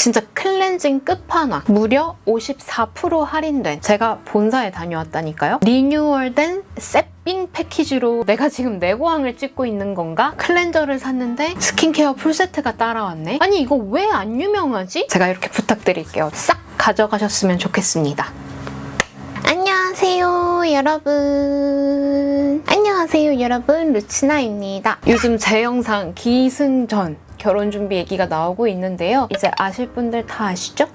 진짜 클렌징 끝판왕 무려 54% 할인된 제가 본사에 다녀왔다니까요. 리뉴얼된 세핑 패키지로 내가 지금 내고항을 찍고 있는 건가? 클렌저를 샀는데 스킨케어 풀세트가 따라왔네? 아니 이거 왜 안 유명하지? 제가 이렇게 부탁드릴게요. 싹 가져가셨으면 좋겠습니다. 안녕하세요, 여러분. 안녕하세요, 여러분. 루치나입니다. 요즘 제 영상 기승전 결혼 준비 얘기가 나오고 있는데요. 이제 아실 분들 다 아시죠?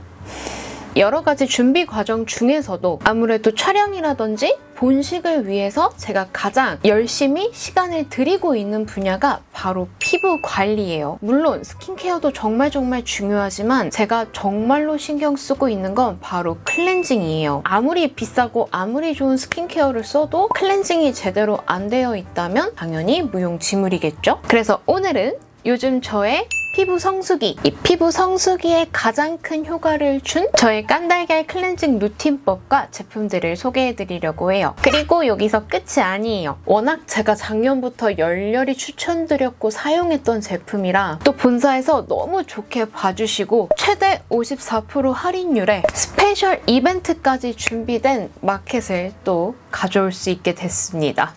여러 가지 준비 과정 중에서도 아무래도 촬영이라든지 본식을 위해서 제가 가장 열심히 시간을 들이고 있는 분야가 바로 피부 관리예요. 물론 스킨케어도 정말 정말 중요하지만 제가 정말로 신경 쓰고 있는 건 바로 클렌징이에요. 아무리 비싸고 아무리 좋은 스킨케어를 써도 클렌징이 제대로 안 되어 있다면 당연히 무용지물이겠죠? 그래서 오늘은 요즘 저의 피부 성수기, 이 피부 성수기에 가장 큰 효과를 준 저의 깐달걀 클렌징 루틴법과 제품들을 소개해드리려고 해요. 그리고 여기서 끝이 아니에요. 워낙 제가 작년부터 열렬히 추천드렸고 사용했던 제품이라 또 본사에서 너무 좋게 봐주시고 최대 54% 할인율에 스페셜 이벤트까지 준비된 마켓을 또 가져올 수 있게 됐습니다.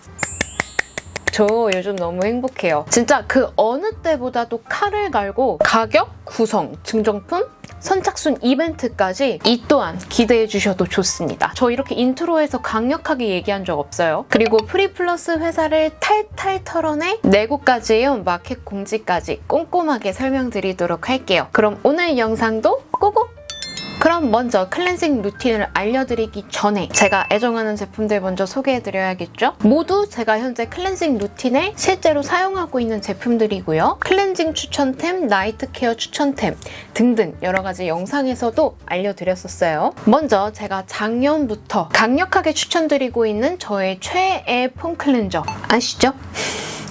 저 요즘 너무 행복해요. 진짜 그 어느 때보다도 칼을 갈고 가격, 구성, 증정품, 선착순 이벤트까지 이 또한 기대해 주셔도 좋습니다. 저 이렇게 인트로에서 강력하게 얘기한 적 없어요. 그리고 프리플러스 회사를 탈탈 털어내 내고까지 해온 마켓 공지까지 꼼꼼하게 설명드리도록 할게요. 그럼 오늘 영상도 고고! 그럼 먼저 클렌징 루틴을 알려드리기 전에 제가 애정하는 제품들 먼저 소개해드려야겠죠? 모두 제가 현재 클렌징 루틴에 실제로 사용하고 있는 제품들이고요. 클렌징 추천템, 나이트 케어 추천템 등등 여러 가지 영상에서도 알려드렸었어요. 먼저 제가 작년부터 강력하게 추천드리고 있는 저의 최애 폼 클렌저 아시죠?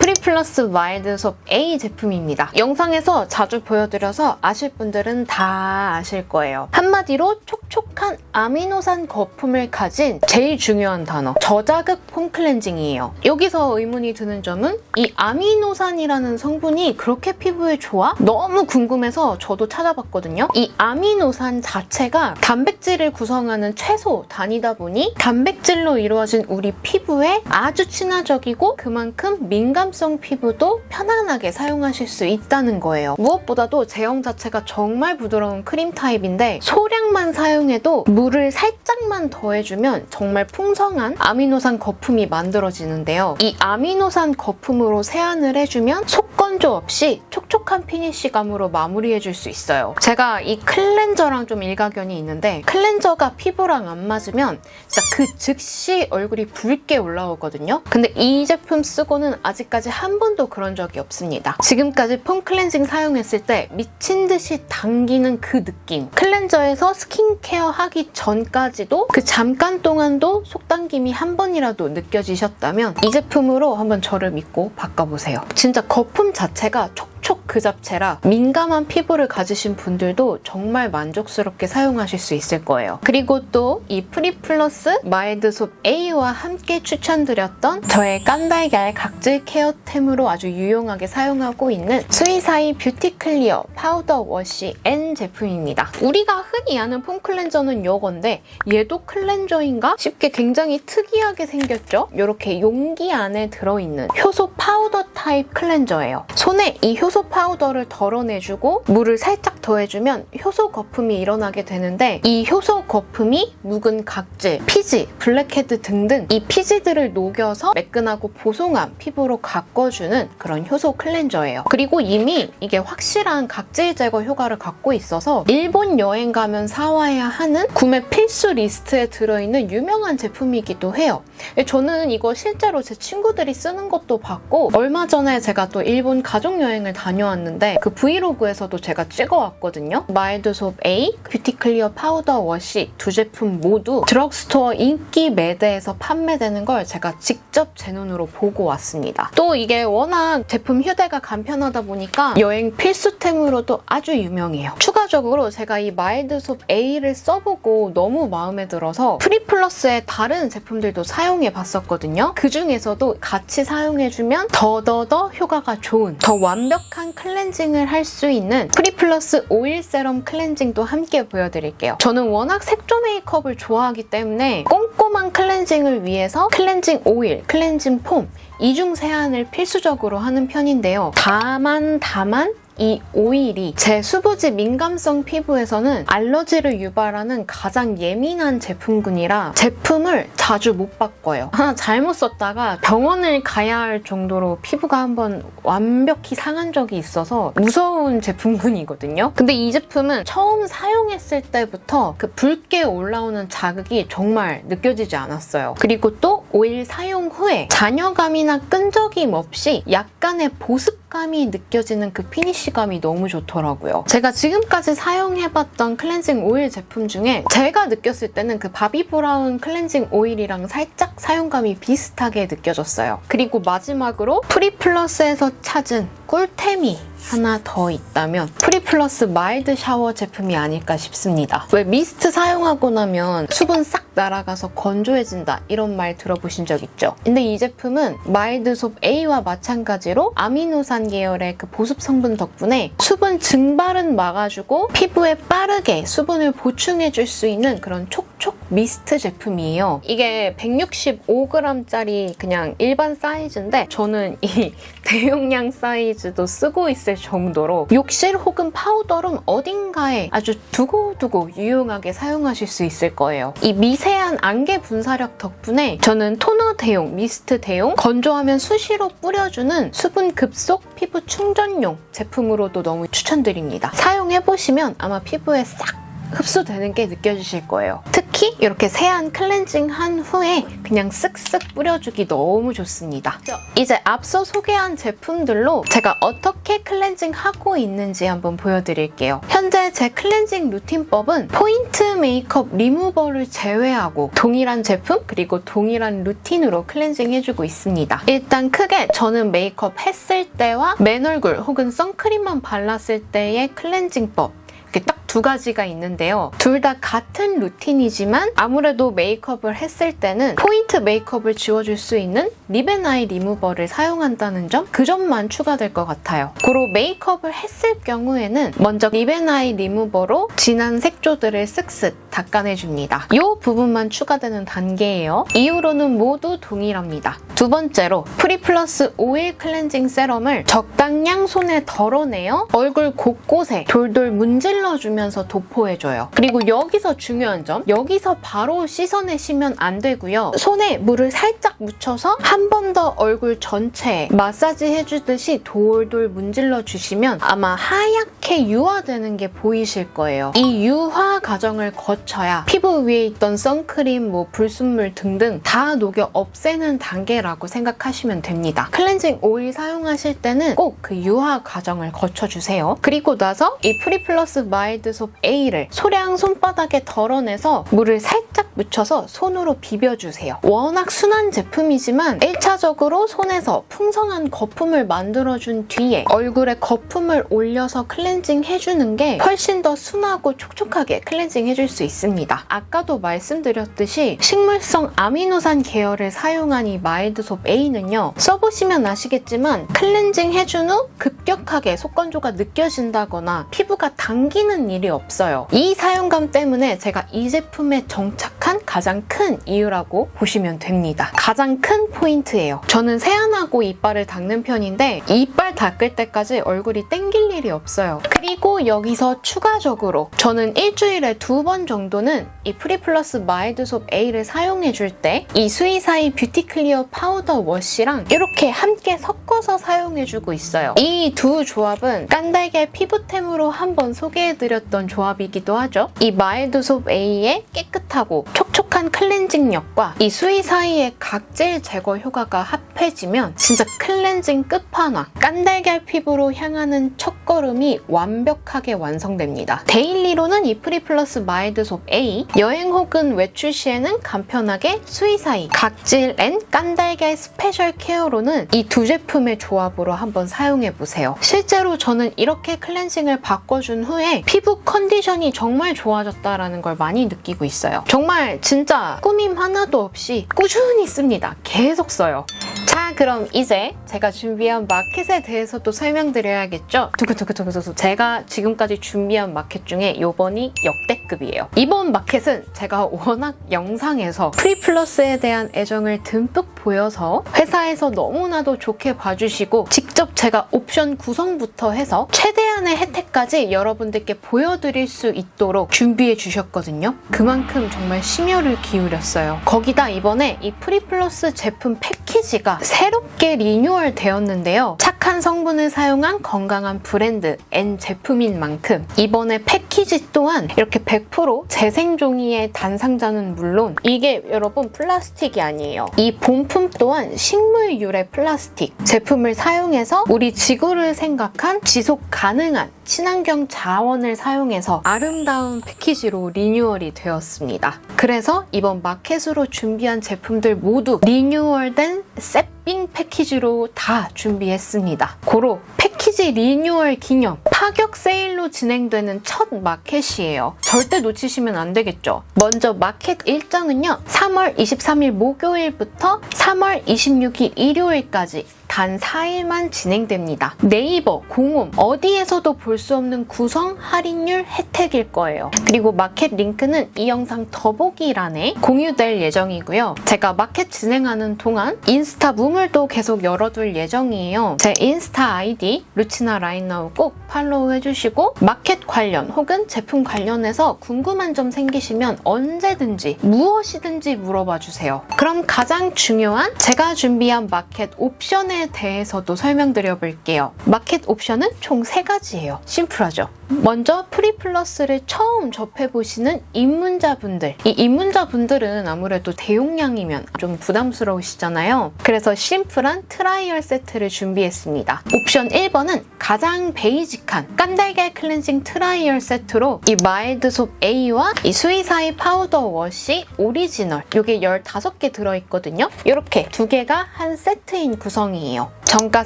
프리 플러스 마일드 솝 A 제품입니다. 영상에서 자주 보여드려서 아실 분들은 다 아실 거예요. 한마디로 촉촉한 아미노산 거품을 가진 제일 중요한 단어 저자극 폼 클렌징이에요. 여기서 의문이 드는 점은 이 아미노산이라는 성분이 그렇게 피부에 좋아? 너무 궁금해서 저도 찾아봤거든요. 이 아미노산 자체가 단백질을 구성하는 채소 단위다 보니 단백질로 이루어진 우리 피부에 아주 친화적이고 그만큼 민감성 피부도 편안하게 사용하실 수 있다는 거예요. 무엇보다도 제형 자체가 정말 부드러운 크림 타입인데 소량만 사용해도 물을 살짝만 더해주면 정말 풍성한 아미노산 거품이 만들어지는데요. 이 아미노산 거품으로 세안을 해주면 속건조 없이 촉촉한 피니쉬감으로 마무리해줄 수 있어요. 제가 이 클렌저랑 좀 일가견이 있는데 클렌저가 피부랑 안 맞으면 진짜 그 즉시 얼굴이 붉게 올라오거든요. 근데 이 제품 쓰고는 아직까지 한 번도 그런 적이 없습니다. 지금까지 폼 클렌징 사용했을 때 미친 듯이 당기는 그 느낌. 클렌저에서 스킨케어 하기 전까지도 그 잠깐 동안도 속당김이 한 번이라도 느껴지셨다면 이 제품으로 한번 저를 믿고 바꿔보세요. 진짜 거품 자체가 촉촉 그 잡채라 민감한 피부를 가지신 분들도 정말 만족스럽게 사용하실 수 있을 거예요. 그리고 또 이 프리플러스 마일드솝 A와 함께 추천드렸던 저의 깐달걀 각질 케어템으로 아주 유용하게 사용하고 있는 스위사이 뷰티 클리어 파우더 워시 N 제품입니다. 우리가 흔히 아는 폼 클렌저는 요건데 얘도 클렌저인가 싶게 굉장히 특이하게 생겼죠? 이렇게 용기 안에 들어있는 효소 파우더 타입 클렌저예요. 손에 이 효소 파우더 를 덜어내주고 물을 살짝 더해주면 효소 거품이 일어나게 되는데 이 효소 거품이 묵은 각질, 피지, 블랙헤드 등등 이 피지들을 녹여서 매끈하고 보송한 피부로 가꿔주는 그런 효소 클렌저예요. 그리고 이미 이게 확실한 각질 제거 효과를 갖고 있어서 일본 여행 가면 사와야 하는 구매 필수 리스트에 들어있는 유명한 제품이기도 해요. 저는 이거 실제로 제 친구들이 쓰는 것도 봤고 얼마 전에 제가 또 일본 가족 여행을 다녀 왔는데 그 브이로그에서도 제가 찍어왔거든요. 마일드솝 A, 뷰티 클리어 파우더 워시 두 제품 모두 드럭스토어 인기 매대에서 판매되는 걸 제가 직접 제 눈으로 보고 왔습니다. 또 이게 워낙 제품 휴대가 간편하다 보니까 여행 필수템으로도 아주 유명해요. 추가 추가적으로 제가 이 마일드솝 A를 써보고 너무 마음에 들어서 프리플러스의 다른 제품들도 사용해 봤었거든요. 그 중에서도 같이 사용해주면 더더더 효과가 좋은 더 완벽한 클렌징을 할 수 있는 프리플러스 오일 세럼 클렌징도 함께 보여드릴게요. 저는 워낙 색조 메이크업을 좋아하기 때문에 꼼꼼한 클렌징을 위해서 클렌징 오일, 클렌징 폼 이중 세안을 필수적으로 하는 편인데요. 다만 다만 이 오일이 제 수부지 민감성 피부에서는 알러지를 유발하는 가장 예민한 제품군이라 제품을 자주 못 바꿔요. 하나 잘못 썼다가 병원을 가야 할 정도로 피부가 한번 완벽히 상한 적이 있어서 무서운 제품군이거든요. 근데 이 제품은 처음 사용했을 때부터 그 붉게 올라오는 자극이 정말 느껴지지 않았어요. 그리고 또 오일 사용 후에 잔여감이나 끈적임 없이 약간의 보습 감이 느껴지는 그 피니쉬감이 너무 좋더라고요. 제가 지금까지 사용해봤던 클렌징 오일 제품 중에 제가 느꼈을 때는 그 바비 브라운 클렌징 오일이랑 살짝 사용감이 비슷하게 느껴졌어요. 그리고 마지막으로 프리플러스에서 찾은 꿀템이 하나 더 있다면 프리플러스 마일드 샤워 제품이 아닐까 싶습니다. 왜 미스트 사용하고 나면 수분 싹 날아가서 건조해진다 이런 말 들어보신 적 있죠? 근데 이 제품은 마일드솝 A와 마찬가지로 아미노산 계열의 그 보습 성분 덕분에 수분 증발은 막아주고 피부에 빠르게 수분을 보충해줄 수 있는 그런 촉촉 미스트 제품이에요. 이게 165g짜리 그냥 일반 사이즈인데 저는 이 대용량 사이즈도 쓰고 있을 정도로 욕실 혹은 파우더룸 어딘가에 아주 두고두고 유용하게 사용하실 수 있을 거예요. 이 미세한 안개 분사력 덕분에 저는 토너 대용, 미스트 대용, 건조하면 수시로 뿌려주는 수분 급속 피부 충전용 제품으로도 너무 추천드립니다. 사용해보시면 아마 피부에 싹 흡수되는 게 느껴지실 거예요. 특히 이렇게 세안 클렌징 한 후에 그냥 쓱쓱 뿌려주기 너무 좋습니다. 이제 앞서 소개한 제품들로 제가 어떻게 클렌징 하고 있는지 한번 보여드릴게요. 현재 제 클렌징 루틴법은 포인트 메이크업 리무버를 제외하고 동일한 제품 그리고 동일한 루틴으로 클렌징 해주고 있습니다. 일단 크게 저는 메이크업 했을 때와 맨 얼굴 혹은 선크림만 발랐을 때의 클렌징법 이렇게 딱 두 가지가 있는데요. 둘 다 같은 루틴이지만 아무래도 메이크업을 했을 때는 포인트 메이크업을 지워줄 수 있는 립앤아이 리무버를 사용한다는 점, 그 점만 추가될 것 같아요. 고로 메이크업을 했을 경우에는 먼저 립앤아이 리무버로 진한 색조들을 쓱쓱 닦아내줍니다. 이 부분만 추가되는 단계예요. 이후로는 모두 동일합니다. 두 번째로 프리플러스 오일 클렌징 세럼을 적당량 손에 덜어내어 얼굴 곳곳에 돌돌 문질러주면 서 도포해줘요. 그리고 여기서 중요한 점, 여기서 바로 씻어내시면 안 되고요. 손에 물을 살짝 묻혀서 한 번 더 얼굴 전체에 마사지 해주듯이 돌돌 문질러 주시면 아마 하얗게 유화되는 게 보이실 거예요. 이 유화 과정을 거쳐야 피부 위에 있던 선크림, 뭐 불순물 등등 다 녹여 없애는 단계라고 생각하시면 됩니다. 클렌징 오일 사용하실 때는 꼭 그 유화 과정을 거쳐주세요. 그리고 나서 이 프리플러스 마일드 솝 A를 소량 손바닥에 덜어내서 물을 살짝 묻혀서 손으로 비벼주세요. 워낙 순한 제품이지만 1차적으로 손에서 풍성한 거품을 만들어준 뒤에 얼굴에 거품을 올려서 클렌징 해주는 게 훨씬 더 순하고 촉촉하게 클렌징 해줄 수 있습니다. 아까도 말씀드렸듯이 식물성 아미노산 계열을 사용한 이 마일드솝 A는요. 써보시면 아시겠지만 클렌징 해준 후 급격하게 속건조가 느껴진다거나 피부가 당기는 일이 없어요. 이 사용감 때문에 제가 이 제품에 정착 한 가장 큰 이유라고 보시면 됩니다. 가장 큰 포인트예요. 저는 세안하고 이빨을 닦는 편인데 이빨 닦을 때까지 얼굴이 땡길 일이 없어요. 그리고 여기서 추가적으로 저는 일주일에 두 번 정도는 이 프리플러스 마일드 솝 A를 사용해 줄 때이 스위사이 뷰티 클리어 파우더 워시랑 이렇게 함께 섞어서 사용해 주고 있어요. 이 두 조합은 깐달걀 피부템으로 한번 소개해 드렸던 조합이기도 하죠. 이 마일드 솝 A의 깨끗하고 촉촉한 클렌징력과 이 수위 사이의 각질 제거 효과가 합해지면 진짜 클렌징 끝판왕 깐달걀 피부로 향하는 첫걸음이 완벽하게 완성됩니다. 데일리로는 이 프리플러스 마일드속 A 여행 혹은 외출 시에는 간편하게 수위 사이 각질 앤 깐달걀 스페셜 케어로는 이 두 제품의 조합으로 한번 사용해 보세요. 실제로 저는 이렇게 클렌징을 바꿔준 후에 피부 컨디션이 정말 좋아졌다라는 걸 많이 느끼고 있어요. 정말 진짜 꾸밈 하나도 없이 꾸준히 씁니다. 계속 써요. 자, 그럼 이제 제가 준비한 마켓에 대해서도 설명드려야겠죠? 두구두구두구두구. 제가 지금까지 준비한 마켓 중에 요번이 역대급이에요. 이번 마켓은 제가 워낙 영상에서 프리플러스에 대한 애정을 듬뿍 보여서 회사에서 너무나도 좋게 봐주시고 직접 제가 옵션 구성부터 해서 최대한의 혜택까지 여러분들께 보여드릴 수 있도록 준비해 주셨거든요. 그만큼 정말 심혈을 기울였어요. 거기다 이번에 이 프리플러스 제품 패키지가 새롭게 리뉴얼 되었는데요. 착한 성분을 사용한 건강한 브랜드 N 제품인 만큼 이번에 패키지 또한 이렇게 100% 재생 종이의 단상자는 물론 이게 여러분 플라스틱이 아니에요. 이 본품 또한 식물 유래 플라스틱 제품을 사용해서 우리 지구를 생각한 지속 가능한 친환경 자원을 사용해서 아름다운 패키지로 리뉴얼이 되었습니다. 그래서 이번 마켓으로 준비한 제품들 모두 리뉴얼된 셋 빙 패키지로 다 준비했습니다. 고로 패키지 리뉴얼 기념 파격 세일로 진행되는 첫 마켓이에요. 절대 놓치시면 안 되겠죠. 먼저 마켓 일정은요. 3월 23일 목요일부터 3월 26일 일요일까지 단 4일만 진행됩니다. 네이버, 공홈, 어디에서도 볼 수 없는 구성 할인율 혜택일 거예요. 그리고 마켓 링크는 이 영상 더보기란에 공유될 예정이고요. 제가 마켓 진행하는 동안 인스타 뭉을도 계속 열어둘 예정이에요. 제 인스타 아이디 루치나 라인나우 꼭 팔로우 해주시고 마켓 관련 혹은 제품 관련해서 궁금한 점 생기시면 언제든지 무엇이든지 물어봐 주세요. 그럼 가장 중요한 제가 준비한 마켓 옵션에 대해서도 설명드려 볼게요. 마켓 옵션은 총 3가지예요. 심플하죠? 먼저 프리플러스를 처음 접해보시는 입문자분들. 이 입문자분들은 아무래도 대용량이면 좀 부담스러우시잖아요. 그래서 심플한 트라이얼 세트를 준비했습니다. 옵션 1번은 가장 베이직한 깐달걀 클렌징 트라이얼 세트로 이 마일드 솝 A와 이 스위사이 파우더 워시 오리지널 이게 15개 들어있거든요. 이렇게 두 개가 한 세트인 구성이에요. 정가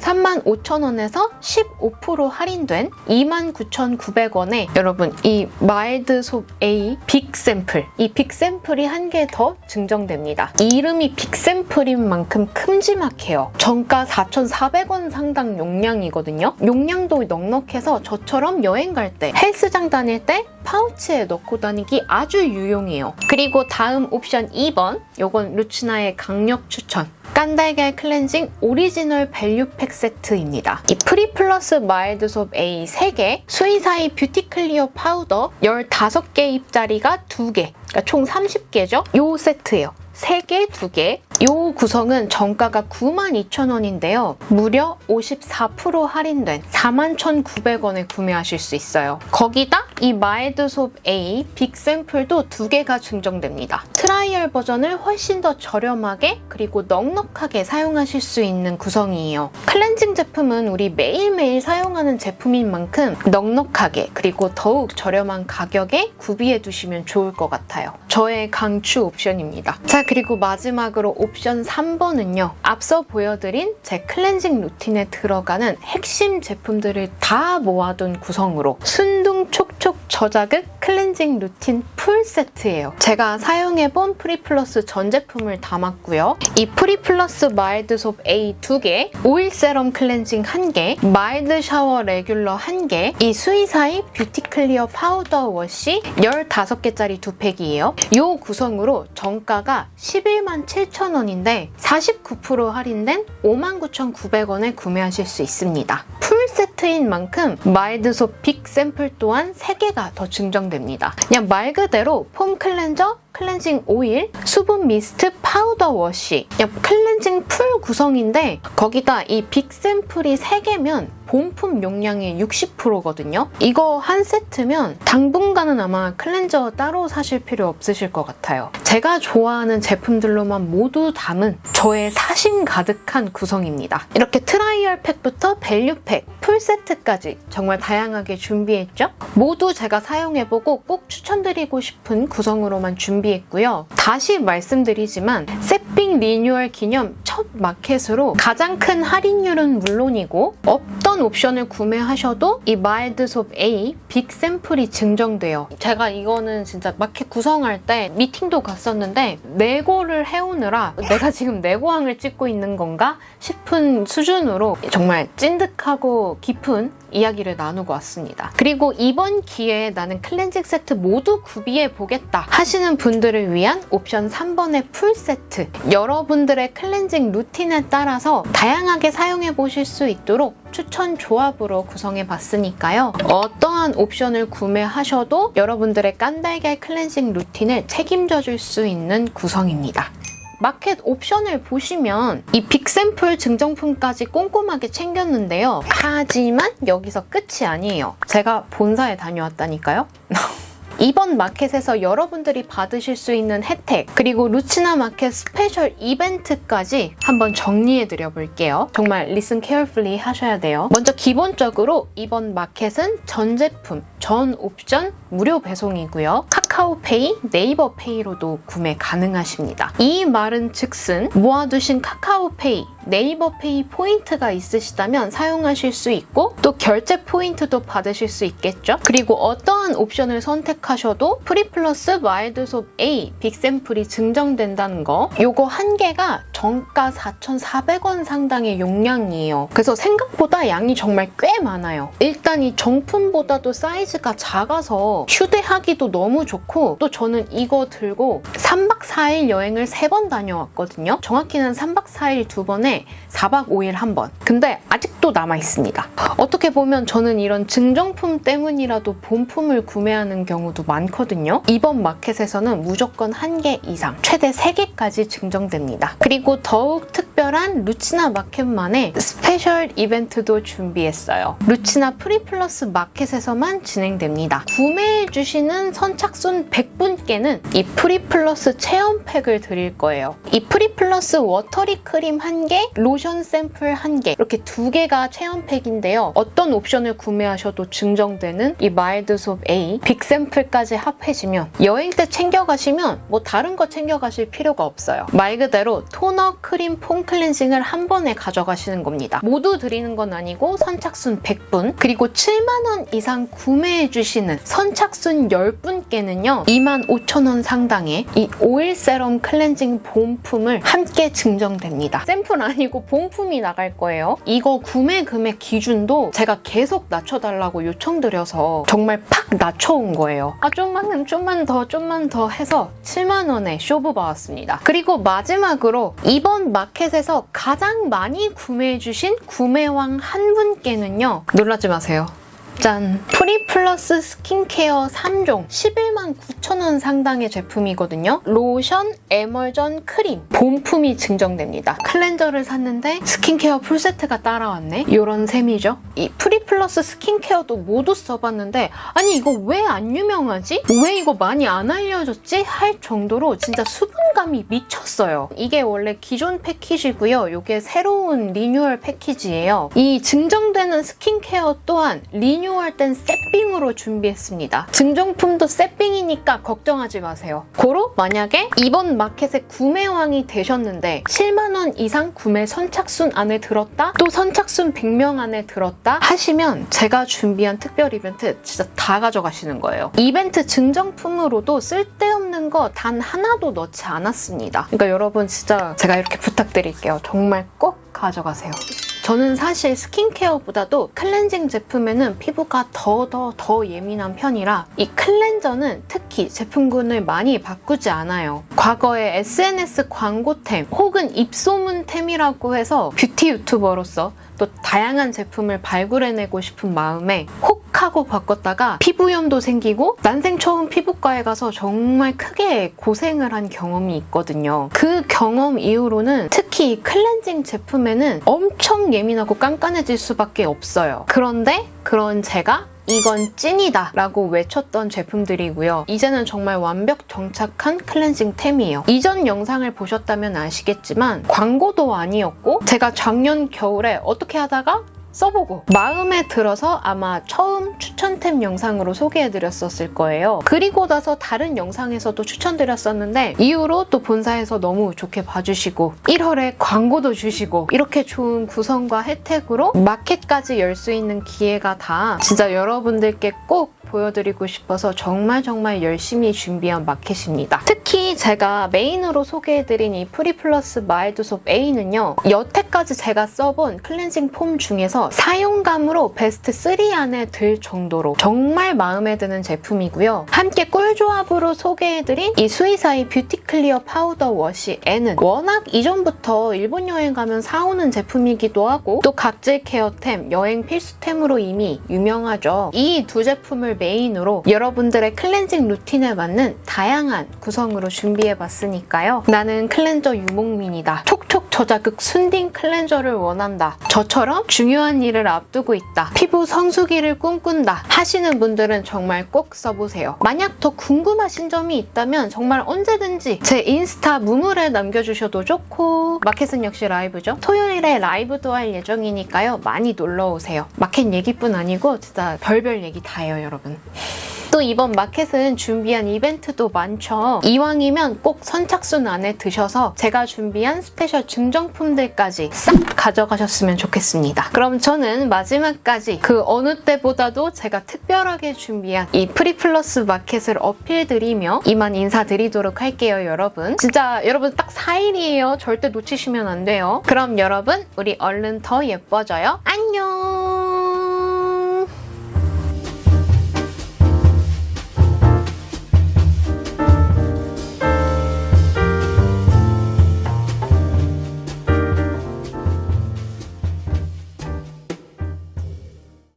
35,000원에서 15% 할인된 29,900원에 여러분 이 마일드 솝 A 빅 샘플 이 빅 샘플이 한 개 더 증정됩니다. 이름이 빅 샘플인 만큼 큼지막해요. 정가 4,400원 상당 용량이거든요. 용량도 넉넉해서 저처럼 여행 갈 때 헬스장 다닐 때 파우치에 넣고 다니기 아주 유용해요. 그리고 다음 옵션 2번 요건 루치나의 강력 추천 깐달걀 클렌징 오리지널 밸류팩 세트입니다. 이 프리 플러스 마일드 솝 A 3개, 수이사이 뷰티 클리어 파우더 15개 입자리가 2개, 그러니까 총 30개죠? 요 세트예요. 3개, 2개. 요 구성은 정가가 92,000원인데요. 무려 54% 할인된 41,900원에 구매하실 수 있어요. 거기다 이 마일드솝 A 빅 샘플도 2개가 증정됩니다. 트라이얼 버전을 훨씬 더 저렴하게 그리고 넉넉하게 사용하실 수 있는 구성이에요. 클렌징 제품은 우리 매일매일 사용하는 제품인 만큼 넉넉하게 그리고 더욱 저렴한 가격에 구비해 두시면 좋을 것 같아요. 저의 강추 옵션입니다. 자, 그리고 마지막으로 옵션 3번은요. 앞서 보여드린 제 클렌징 루틴에 들어가는 핵심 제품들을 다 모아둔 구성으로 순둥 촉촉 저자극 클렌징 루틴 풀 세트예요. 제가 사용해본 프리플러스 전 제품을 담았고요. 이 프리플러스 마일드 솝 A 2개, 오일 세럼 클렌징 1개, 마일드 샤워 레귤러 1개, 이 스위사이 뷰티 클리어 파우더 워시 15개짜리 두 팩이에요. 이 구성으로 정가가 11만 7천 원인데 49% 할인된 59,900원에 구매하실 수 있습니다. 풀 풀세트인 만큼 마일드소 빅 샘플 또한 3개가 더 증정됩니다. 그냥 말 그대로 폼 클렌저, 클렌징 오일, 수분 미스트, 파우더 워시 그냥 클렌징 풀 구성인데 거기다 이 빅 샘플이 3개면 본품 용량의 60%거든요. 이거 한 세트면 당분간은 아마 클렌저 따로 사실 필요 없으실 것 같아요. 제가 좋아하는 제품들로만 모두 담은 저의 사심 가득한 구성입니다. 이렇게 트라이얼 팩부터 밸류 팩, 풀 세트까지 정말 다양하게 준비했죠. 모두 제가 사용해보고 꼭 추천드리고 싶은 구성으로만 준비했고요. 다시 말씀드리지만 세핑 리뉴얼 기념 첫 마켓으로 가장 큰 할인율은 물론이고 없던 옵션을 구매하셔도 이 마일드솝 A 빅 샘플이 증정돼요. 제가 이거는 진짜 마켓 구성할 때 미팅도 갔었는데 내고를 해오느라 내가 지금 내고항을 찍고 있는 건가 싶은 수준으로 정말 찐득하고 깊은 이야기를 나누고 왔습니다. 그리고 이번 기회에 나는 클렌징 세트 모두 구비해 보겠다 하시는 분들을 위한 옵션 3번의 풀 세트. 여러분들의 클렌징 루틴에 따라서 다양하게 사용해 보실 수 있도록 추천 조합으로 구성해 봤으니까요. 어떠한 옵션을 구매하셔도 여러분들의 깐달걀 클렌징 루틴을 책임져 줄 수 있는 구성입니다. 마켓 옵션을 보시면 이 빅샘플 증정품까지 꼼꼼하게 챙겼는데요. 하지만 여기서 끝이 아니에요. 제가 본사에 다녀왔다니까요. 이번 마켓에서 여러분들이 받으실 수 있는 혜택 그리고 루치나 마켓 스페셜 이벤트까지 한번 정리해 드려 볼게요. 정말 listen carefully 하셔야 돼요. 먼저 기본적으로 이번 마켓은 전 제품, 전 옵션 무료 배송이고요. 카카오페이, 네이버페이로도 구매 가능하십니다. 이 말은 즉슨 모아두신 카카오페이, 네이버페이 포인트가 있으시다면 사용하실 수 있고 또 결제 포인트도 받으실 수 있겠죠. 그리고 어떠한 옵션을 선택하 셔도 프리 플러스 마일드솝 A 빅샘플이 증정된다는 거. 요거 한 개가 정가 4,400원 상당의 용량이에요. 그래서 생각보다 양이 정말 꽤 많아요. 일단 이 정품보다도 사이즈가 작아서 휴대하기도 너무 좋고 또 저는 이거 들고 3박 4일 여행을 3번 다녀왔거든요. 정확히는 3박 4일 두 번에 4박 5일 한 번. 근데 아직도 남아 있습니다. 어떻게 보면 저는 이런 증정품 때문이라도 본품을 구매하는 경우도 많거든요. 이번 마켓에서는 무조건 한개 이상, 최대 3개까지 증정됩니다. 그리고 더욱 특별한 루치나 마켓만의 스페셜 이벤트도 준비했어요. 루치나 프리플러스 마켓에서만 진행됩니다. 구매해주시는 선착순 100분께는 이 프리플러스 체험팩을 드릴 거예요. 이 프리플러스 워터리 크림 1개, 로션 샘플 1개 이렇게 두 개가 체험팩인데요. 어떤 옵션을 구매하셔도 증정되는 이 마일드솝 A 빅 샘플까지 합해지면 여행 때 챙겨가시면 뭐 다른 거 챙겨가실 필요가 없어요. 말 그대로 토너, 크림, 폼 클렌징을 한 번에 가져가시는 겁니다. 모두 드리는 건 아니고 선착순 100분 그리고 7만 원 이상 구매해 주시는 선착순 10분께는요 25,000원 상당의 이 오일 세럼 클렌징 본품을 함께 증정됩니다. 샘플 아니고 본품이 나갈 거예요. 이거 구매 금액 기준도 제가 계속 낮춰달라고 요청드려서 정말 팍 낮춰온 거예요. 아 좀만 좀만 더 좀만 더 해서 7만 원에 쇼부 받았습니다. 그리고 마지막으로 이번 마켓에서 가장 많이 구매해주신 구매왕 한 분께는요 놀라지 마세요. 짠! 프리플러스 스킨케어 3종 11만 9천원 상당의 제품이거든요. 로션, 에멀전, 크림 본품이 증정됩니다. 클렌저를 샀는데 스킨케어 풀세트가 따라왔네? 이런 셈이죠. 이 프리플러스 스킨케어도 모두 써봤는데 아니 이거 왜 안 유명하지? 왜 이거 많이 안 알려졌지? 할 정도로 진짜 수분감이 미쳤어요. 이게 원래 기존 패키지고요. 이게 새로운 리뉴얼 패키지예요. 이 증정되는 스킨케어 또한 리뉴얼 된 세핑으로 준비했습니다. 증정품도 세핑이니까 걱정하지 마세요. 고로 만약에 이번 마켓에 구매왕이 되셨는데 7만원 이상 구매 선착순 안에 들었다? 또 선착순 100명 안에 들었다? 하시면 제가 준비한 특별 이벤트 진짜 다 가져가시는 거예요. 이벤트 증정품으로도 쓸데없는 거 단 하나도 넣지 않았습니다. 그러니까 여러분 진짜 제가 이렇게 부탁드릴게요. 정말 꼭 가져가세요. 저는 사실 스킨케어보다도 클렌징 제품에는 피부가 더 더더 예민한 편이라 이 클렌저는 특 히 제품군을 많이 바꾸지 않아요. 과거에 SNS 광고템 혹은 입소문템이라고 해서 뷰티 유튜버로서 또 다양한 제품을 발굴해내고 싶은 마음에 혹 하고 바꿨다가 피부염도 생기고 난생 처음 피부과에 가서 정말 크게 고생을 한 경험이 있거든요. 그 경험 이후로는 특히 이 클렌징 제품에는 엄청 예민하고 깐깐해질 수밖에 없어요. 그런데 그런 제가 이건 찐이다 라고 외쳤던 제품들이고요. 이제는 정말 완벽 정착한 클렌징 템이에요. 이전 영상을 보셨다면 아시겠지만 광고도 아니었고 제가 작년 겨울에 어떻게 하다가 써보고 마음에 들어서 아마 처음 추천템 영상으로 소개해드렸었을 거예요. 그리고 나서 다른 영상에서도 추천드렸었는데 이후로 또 본사에서 너무 좋게 봐주시고 1월에 광고도 주시고 이렇게 좋은 구성과 혜택으로 마켓까지 열 수 있는 기회가 다 진짜 여러분들께 꼭 보여드리고 싶어서 정말 정말 열심히 준비한 마켓입니다. 특히 제가 메인으로 소개해드린 이 프리플러스 마일드솝 A는요. 여태까지 제가 써본 클렌징 폼 중에서 사용감으로 베스트 3 안에 들 정도로 정말 마음에 드는 제품이고요. 함께 꿀조합으로 소개해드린 이 스위사이 뷰티 클리어 파우더 워시 N은 워낙 이전부터 일본 여행 가면 사오는 제품이기도 하고 또 각질 케어템, 여행 필수템으로 이미 유명하죠. 이 두 제품을 메인으로 여러분들의 클렌징 루틴에 맞는 다양한 구성으로 준비해봤으니까요. 나는 클렌저 유목민이다. 촉촉 저자극 순딩 클렌저를 원한다. 저처럼 중요한 일을 앞두고 있다. 피부 성수기를 꿈꾼다. 하시는 분들은 정말 꼭 써보세요. 만약 더 궁금하신 점이 있다면 정말 언제든지 제 인스타 무물에 남겨주셔도 좋고 마켓은 역시 라이브죠. 토요일에 라이브도 할 예정이니까요. 많이 놀러오세요. 마켓 얘기뿐 아니고 진짜 별별 얘기 다 해요, 여러분. 또 이번 마켓은 준비한 이벤트도 많죠. 이왕이면 꼭 선착순 안에 드셔서 제가 준비한 스페셜 증정품들까지 싹 가져가셨으면 좋겠습니다. 그럼 저는 마지막까지 그 어느 때보다도 제가 특별하게 준비한 이 프리플러스 마켓을 어필드리며 이만 인사드리도록 할게요, 여러분. 진짜 여러분 딱 4일이에요. 절대 놓치시면 안 돼요. 그럼 여러분, 우리 얼른 더 예뻐져요. 안녕!